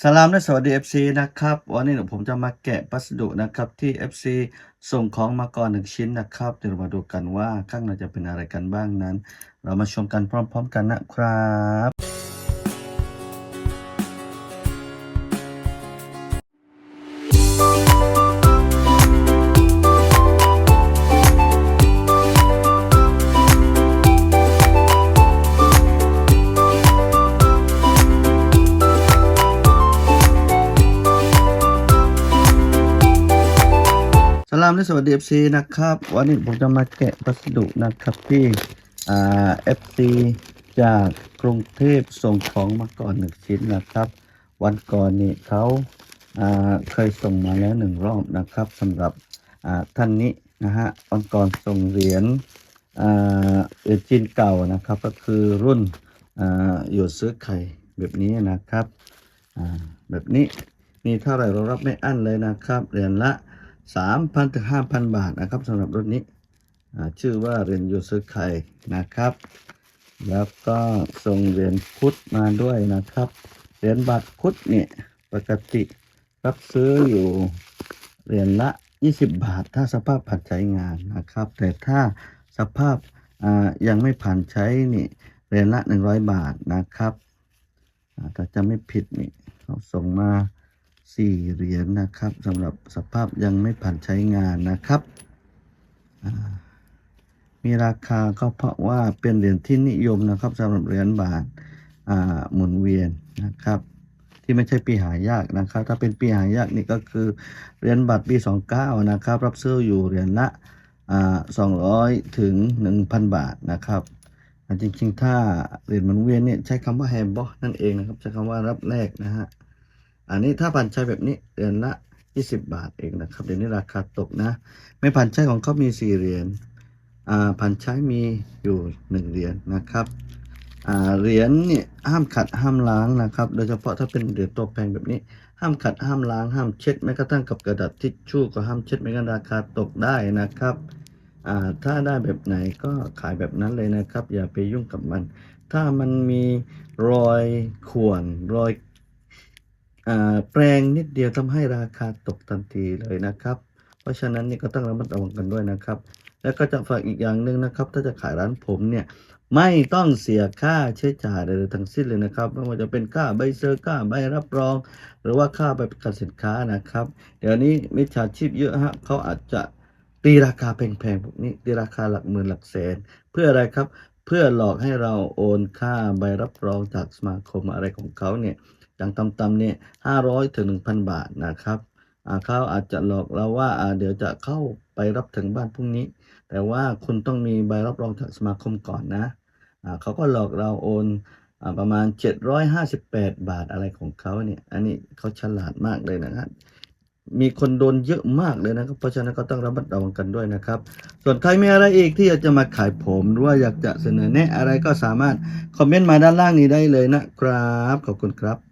สลามและสวัสดี FC นะครับ วันนี้ผมจะมาแกะพัสดุนะครับที่ FC ส่งของมาก่อนหนึ่งชิ้นนะครับเดี๋ยวมาดูกันว่าข้างในจะเป็นอะไรกันบ้างนั้น เรามาชมกันพร้อม ๆ กันนะครับ สวัสดี FC นะครับ วันนี้ผมจะมาแกะพัสดุนะครับที่เอ่า FC จากกรุงเทพส่งของมาก่อนหนึ่งชิ้นนะครับ วันก่อนนี่เขาาเคยส่งมาแล้วหนึ่งรอบนะครับสำหรับท่านนี้นะฮะวันก่อนส่งเหรียญเหรียญจีนเก่านะครับ ก็คือรุ่นหยดซื้อไข่แบบนี้นะครับแบบนี้มีเท่าไหร่เรารับไม่อั้นเลยนะครับเหรียญละ 3,000ถึง5,000 บาทนะครับสำหรับรถนี้ชื่อว่าเรียญยูซื้อไข่นะครับ แล้วก็ส่งเหรียญคุดมาด้วยนะครับ เหรียญบาทคุดเนี่ยปกติรับซื้ออยู่เหรียญละ 20 บาท ถ้าสภาพผ่านใช้งานนะครับ แต่ถ้าสภาพยังไม่ผ่านใช้นี่เหรียญละ 100 บาทนะครับอาถ้าจะไม่ผิดนี่เขาส่งมา สี่เหรียญนะครับสำหรับสภาพยังไม่ผ่านใช้งานนะครับ มีราคาก็เพราะว่าเป็นเหรียญที่นิยมนะครับสำหรับเหรียญบาทหมุนเวียนนะครับ ที่ไม่ใช่ปีหายากนะครับ ถ้าเป็นปีหายากนี่ก็คือเหรียญบาทปี29นะครับ รับซื้ออยู่เหรียญละอ่า200ถึง1,000บาทนะครับจริงๆ ถ้าเหรียญหมุนเวียนเนี่ยใช้คำว่าแฮมบอนั่นเองนะครับ ใช้คำว่ารับแลกนะฮะ อันนี้ถ้าผ่านใช้แบบนี้เดือนละ 20 บาทเองนะครับ เดี๋ยวนี้ราคาตกนะ ไม่ผ่านใช้ของเขามี 4 เหรียญอ่าผ่านใช้มีอยู่ 1 เหรียญนะครับอ่าเหรียญเนี่ยห้ามขัดห้ามล้างนะครับ โดยเฉพาะถ้าเป็นเหรียญตัวแพงแบบนี้ ห้ามขัดห้ามล้างห้ามเช็ดแม้กระทั่งกับกระดาษทิชชู่ก็ห้ามเช็ดไม่งั้นราคาตกได้นะครับอ่าถ้าได้แบบไหนก็ขายแบบนั้นเลยนะครับ อย่าไปยุ่งกับมัน ถ้ามันมีรอยข่วนรอย แปลงนิดเดียวทำให้ราคาตกทันทีเลยนะครับ เพราะฉะนั้นนี่ก็ต้องระมัดระวังกันด้วยนะครับ แล้วก็จะฝากอีกอย่างหนึ่งนะครับ ถ้าจะขายร้านผมเนี่ยไม่ต้องเสียค่าใช้จ่ายใดๆทั้งสิ้นเลยนะครับไม่ว่าจะเป็นค่าใบเซอร์ค่าใบรับรอง หรือว่าค่าใบประกันสินค้านะครับ เดี๋ยวนี้มิจฉาชีพเยอะฮะเขาอาจจะตีราคาแพงๆพวกนี้ตีราคาหลักหมื่นหลักแสน เพื่ออะไรครับ เพื่อหลอกให้เราโอนค่าใบรับรองจากสมาคมอะไรของเขาเนี่ย อย่างต่ำๆเนี่ยห้าร้อยถึงหนึ่งพันบาทนะครับเขาอาจจะหลอกเราว่าเดี๋ยวจะเข้าไปรับถึงบ้านพรุ่งนี้ แต่ว่าคุณต้องมีใบรับรองจากสมาคมก่อนนะเขาก็หลอกเราโอนอประมาณ 758 บาทอะไรของเขาเนี่ย อันนี้เขาฉลาดมากเลยนะครับ มีคนโดนเยอะมากเลยนะครับ เพราะฉะนั้นก็ต้องระมัดระวังกันด้วยนะครับ ส่วนใครมีอะไรอีกที่อยากจะมาขายผมหรือว่าอยากจะเสนอแนะอะไรก็สามารถคอมเมนต์มาด้านล่างนี้ได้เลยนะครับ ขอบคุณครับ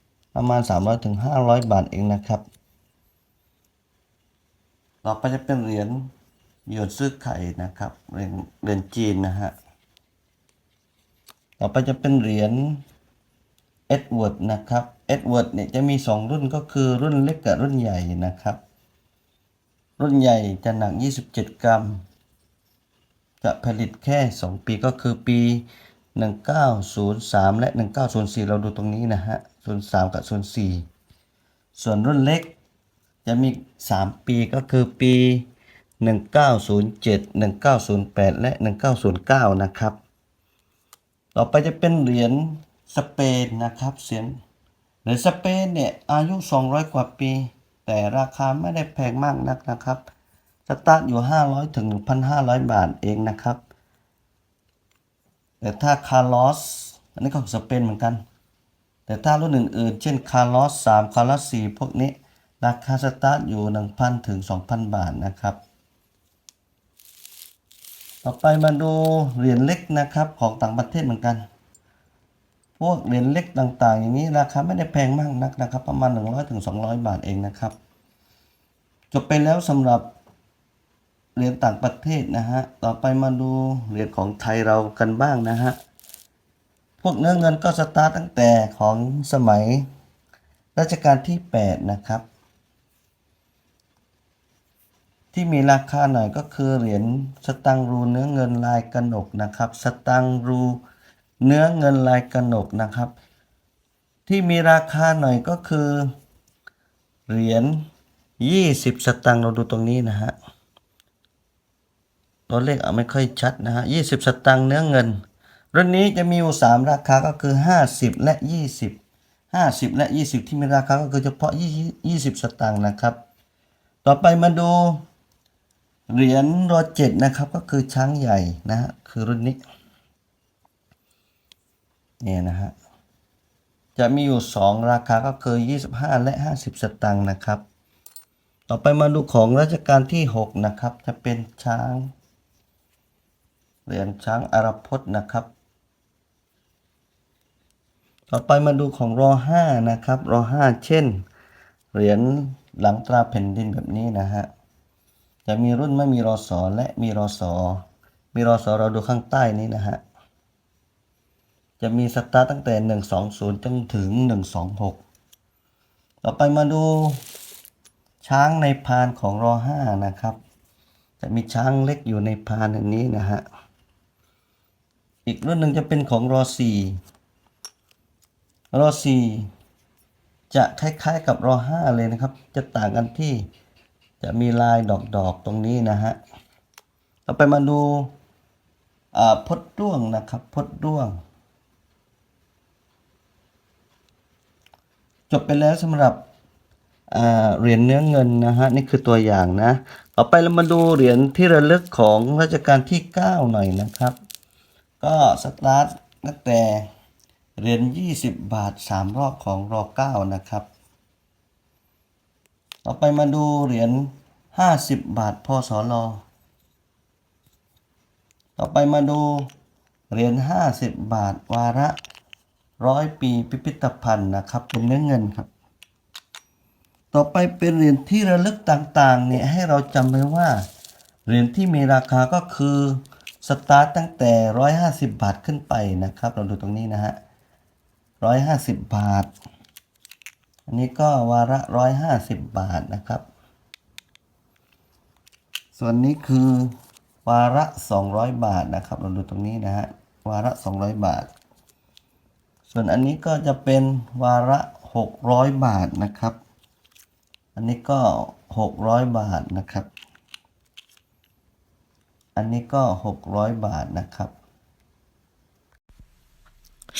ประมาณ 300ถึง500 บาทเองนะครับ ต่อไปจะเป็นเหรียญหยวนซื้อไข่นะครับเหรียญเหรียญจีนนะฮะต่อไปจะเป็นเหรียญเอ็ดเวิร์ดนะครับเอ็ดเวิร์ดเนี่ยจะมี 2 รุ่นก็คือรุ่นเล็กกับรุ่นใหญ่นะครับ รุ่นใหญ่จะหนัก 27 กรัม จะผลิตแค่ 2 ปีก็คือปี 1903 และ 1904 เราดูตรงนี้นะฮะ 03กับ04ส่วนรุ่นเล็กจะมี 3 ปีก็คือปี 1907 1908 และ 1909 นะครับ ต่อไปจะเป็นเหรียญสเปนนะครับเสียงเหรียญสเปนเนี่ยอายุ 200 กว่าปี แต่ราคาไม่ได้แพงมากนักนะครับ สตาร์ทอยู่ 500 ถึง 1,500 บาทเองนะครับ แต่ถ้าคาร์ลอส อันนี้ของสเปนเหมือนกัน แต่ถ้ารุ่นอื่นๆ เช่นคาร์ลอส3คาร์ลอส4พวกนี้ ราคาสตาร์ทอยู่ 1,000 ถึง 2,000 บาทนะครับ ต่อไปมาดูเหรียญเล็กนะครับของต่างประเทศเหมือนกัน พวกเหรียญเล็กต่างๆ อย่างนี้ราคาไม่ได้แพงมากนักนะครับ ประมาณ 100ถึง200 บาทเองนะครับ จบไปแล้วสำหรับเหรียญต่างประเทศนะฮะ ต่อไปมาดูเหรียญของไทยเรากันบ้างนะฮะ พวกเนื้อเงินก็สตาร์ทตั้งแต่ของสมัยรัชกาลที่ 8 นะครับ ที่มีราคาหน่อยก็คือเหรียญสตังรูเนื้อเงินลายกระหนกนะครับ สตังรูเนื้อเงินลายกระหนกนะครับ ที่มีราคาหน่อยก็คือเหรียญ20 สตังค์เราดูตรงนี้นะฮะตัวเลขอาไม่ค่อยชัดนะฮะ20 สตังค์เนื้อเงิน รุ่นนี้จะมีอยู่3ราคาก็คือ 50 และ 20 50 และ 20 ที่มีราคาก็คือเฉพาะ 20 สตังค์นะครับ ต่อไปมาดูเหรียญรอเจ็ดนะครับก็คือช้างใหญ่นะฮะคือรุ่นนี้เนี่ยนะฮะจะมีอยู่ 2 ราคาก็คือ 25 และ 50 สตางค์นะครับ ต่อไปมาดูของรัชกาลที่ 6 นะครับ จะเป็นช้าง เหรียญช้างอารพจน์นะครับ ต่อไปมาดูของรอ5นะครับรอ5เช่น เหรียญหลังตราแผ่นดินแบบนี้นะฮะ จะมีรุ่นไม่มีรอสอและมีรอสอมีรอสอเราดูข้างใต้นี้นะฮะ จะมีสตาร์ตตั้งแต่ 120 จนถึง 126 ต่อไปมาดูช้างในพานของรอ5นะครับ จะมีช้างเล็กอยู่ในพานอันนี้นะฮะ อีกรุ่นหนึ่งจะเป็นของรอ4 รอ4จะคล้ายๆกับรอ5เลยนะครับ จะต่างกันที่จะมีลายดอกๆตรงนี้นะฮะต่อไปมาดูพดด้วงนะครับพดด้วง จบไปแล้วสำหรับเหรียญเนื้อเงินนะฮะนี่คือตัวอย่างนะต่อไปเรามาดูเหรียญที่ระลึกของรัชกาลที่ 9 หน่อยนะครับ ก็สตาร์ทตั้งแต่ เหรียญ20 บาท 3 รอบของรอ9นะครับ ต่อไปมาดูเหรียญ50 บาทพศลต่อไปมาดูเหรียญ50 บาทวาระร้อยปีพิพิธภัณฑ์นะครับ เป็นเนื้อเงินครับ ต่อไปเป็นเหรียญที่ระลึกต่างๆเนี่ยให้เราจำไว้ว่าเหรียญที่มีราคาก็คือสตาร์ตตั้งแต่ 150 บาทขึ้นไปนะครับ เราดูตรงนี้นะฮะ 150บาท อันนี้ก็วาระ150บาทนะครับ ส่วนนี้คือวาระ200บาทนะครับ เราดูตรงนี้นะฮะ วาระ200บาท ส่วนอันนี้ก็จะเป็นวาระ600บาทนะครับ อันนี้ก็600บาทนะครับ อันนี้ก็600บาทนะครับ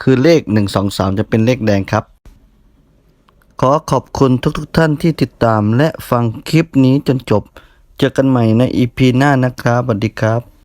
คือเลข 1 2 3 จะเป็นเลขแดงครับ ขอขอบคุณทุกๆทท่านที่ติดตามและฟังคลิปนี้จนจบ เจอกันใหม่ในอีพีหน้านะครับสวัสดีครับ